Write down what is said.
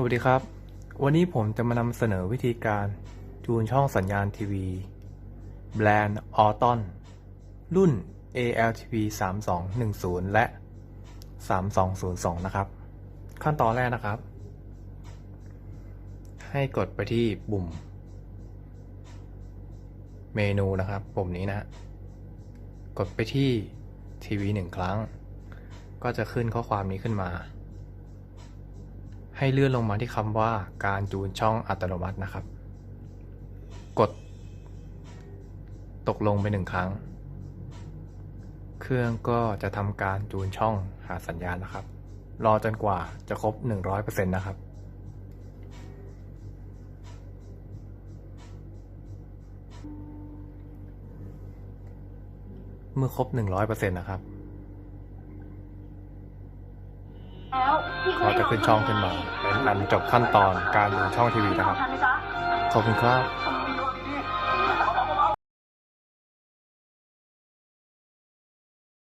สวัสดีครับ วันนี้ผมจะมานำเสนอวิธีการจูนช่องสัญญาณทีวี แบรนด์ออตอนรุ่น ALTV 3210 และ 3202 นะครับ ขั้นตอนแรกนะครับ ให้กดไปที่ปุ่ม เมนูนะครับ ปุ่มนี้นะฮะกดไปที่ทีวีหนึ่งครั้ง ก็จะขึ้นข้อความนี้ขึ้นมา ให้เลื่อนลงมาที่คำว่าการจูนช่องอัตโนมัตินะครับ กด ตกลงไปหนึ่งครั้ง เครื่องก็จะทำการจูนช่องหาสัญญาณนะครับ รอจนกว่าจะครบ 100%นะครับเมื่อครบ 100%นะครับ แล้วพี่ เขาจะขึ้นช่องขึ้นมาเป็นอันจบขั้นตอนการดูช่องทีวีนะครับทันไหมจ๊ะขอบคุณครับข